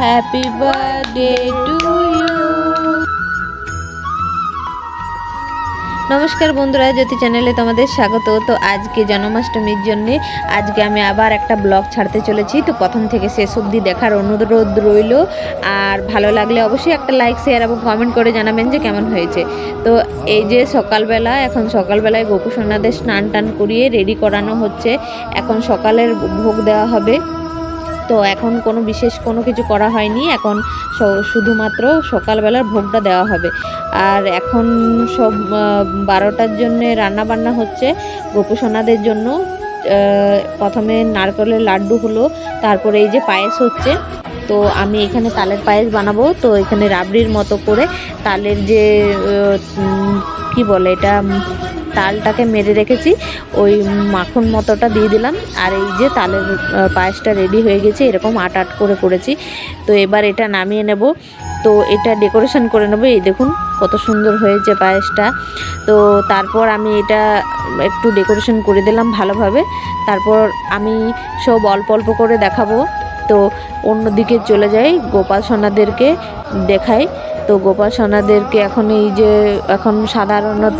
Happy birthday to you নমস্কার বন্ধুরা, জ্যোতি চ্যানেলে তোমাদের স্বাগত। তো আজকে জন্মাষ্টমীর জন্য আজকে আমি আবার একটা ব্লগ ছাড়তে চলেছি। তো প্রথম থেকে শেষ অবধি দেখার অনুরোধ রইল। আর ভালো লাগলে অবশ্যই একটা লাইক শেয়ার এবং কমেন্ট করে জানাবেন যে কেমন হয়েছে। তো এই যে সকালবেলা, এখন সকালবেলায় গোপুসোনাদের স্নান টান করিয়ে রেডি করানো হচ্ছে। এখন সকালের ভোগ দেওয়া হবে। তো এখন কোনো বিশেষ কোনো কিছু করা হয়নি। এখন শুধুমাত্র সকালবেলার ভোগটা দেওয়া হবে। আর এখন সব বারোটার জন্যে রান্নাবান্না হচ্ছে গোপুসোনাদের জন্য। প্রথমে নারকেলের লাড্ডু হলো, তারপরে এই যে পায়েস হচ্ছে। তো আমি এখানে তালের পায়েস বানাবো। তো এখানে রাবড়ির মতো করে তালের যে কি বলে এটা তালটাকে মেরে রেখেছি। ওই মাখন মতোটা দিয়ে দিলাম। আর এই যে তালের পায়েসটা রেডি হয়ে গেছে, এরকম আট আট করে করেছি। তো এবার এটা নামিয়ে নেব। তো এটা ডেকোরেশন করে নেব। এই দেখুন, কত সুন্দর হয়েছে পায়েসটা। তো তারপর আমি এটা একটু ডেকোরেশন করে দিলাম ভালোভাবে। তারপর আমি সব অল্প অল্প করে দেখাবো। তো অন্যদিকে চলে যাই গোপাল সোনাদেরকে দেখাই। তো গোপাল সোনাদেরকে এখন এই যে, এখন সাধারণত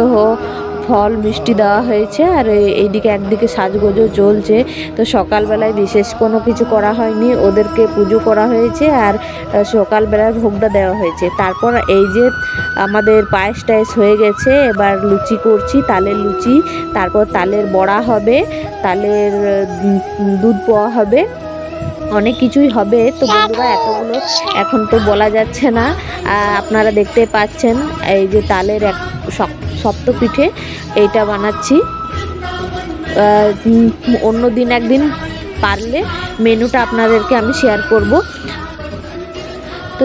ফল, মিষ্টি দেওয়া হয়েছে আর এই- এইদিকে একদিকে সাজগোজও চলছে। তো সকালবেলায় বিশেষ কোনো কিছু করা হয়নি, ওদেরকে পুজো করা হয়েছে আর সকালবেলার ভোগটা দেওয়া হয়েছে। তারপর এই যে, আমাদের পায়েস টায়েস হয়ে গেছে, এবার লুচি করছি, তালের লুচি, তারপর তালের বড়া হবে, তালের দুধ পোয়া হবে, অনেক কিছুই হবে। তো বন্ধুরা, এতগুলো এখন তো বলা যাচ্ছে না। আপনারা দেখতে পাচ্ছেন, এই যে তালের এক শক- শক্ত পিঠে এইটা বানাচ্ছি। অন্য দিন একদিন পারলে মেনুটা আপনাদেরকে আমি শেয়ার করব। তো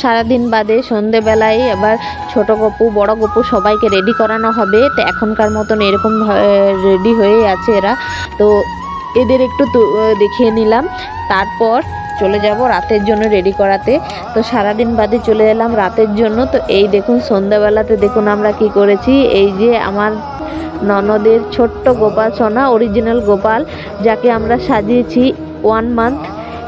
সারাদিন বাদে সন্ধেবেলায় আবার ছোট গপু, বড় গপু সবাইকে রেডি করানো হবে। তো এখনকার মতন এরকম রেডি হয়ে আছে এরা। তো এদের একটু দেখিয়ে নিলাম। তারপর চলে যাব রাতের জন্য রেডি করাতে। তো সারাদিন বাদে চলে এলাম রাতের জন্য। তো এই দেখুন, সন্ধ্যাবেলাতে দেখুন আমরা কি করেছি। এই যে আমার ননদের ছোট্ট গোপাল সোনা অরিজিনাল গোপাল, যাকে আমরা সাজিয়েছি ওয়ান মান্থ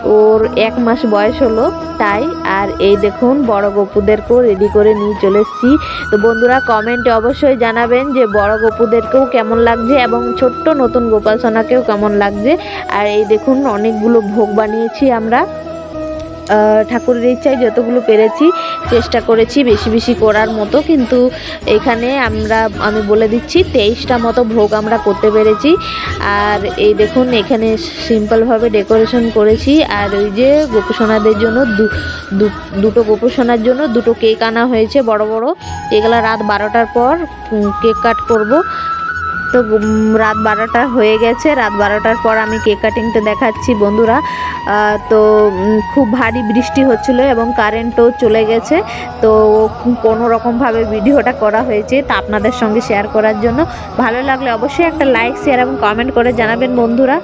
ওর এক মাস বয়স হলো, তাই আর এই দেখুন বড় গপুদেরকেও রেডি করে নিয়ে চলে এসেছি। তো বন্ধুরা কমেন্টে অবশ্যই জানাবেন যে বড় গপুদেরকেও কেমন লাগছে এবং ছোট্ট নতুন গোপাল সোনাকেও কেমন লাগছে। আর এই দেখুন, অনেকগুলো ভোগ বানিয়েছি আমরা। ঠাকুরের ইচ্ছায় যতগুলো পেরেছি, চেষ্টা করেছি বেশি বেশি করার মতো, কিন্তু এখানে আমরা, আমি বলে দিচ্ছি, তেইশটা মতো ভোগ আমরা করতে পেরেছি। আর এই দেখুন, এখানে সিম্পলভাবে ডেকোরেশন করেছি। আর ওই যে গোপসোনাদের জন্য দুটো গোপসোনার জন্য দুটো কেক আনা হয়েছে, বড় বড়। এগুলো রাত বারোটার পর কেক কাট করব। তো রাত বারোটা হয়ে গেছে। রাত বারোটার পর আমি কেক কাটিংটা দেখাচ্ছি বন্ধুরা। তো খুব ভারী বৃষ্টি হচ্ছিল এবং কারেন্টও চলে গেছে। তো কোনো রকমভাবে ভিডিওটা করা হয়েছে তা আপনাদের সঙ্গে শেয়ার করার জন্য। ভালো লাগলে অবশ্যই একটা লাইক শেয়ার এবং কমেন্ট করে জানাবেন বন্ধুরা।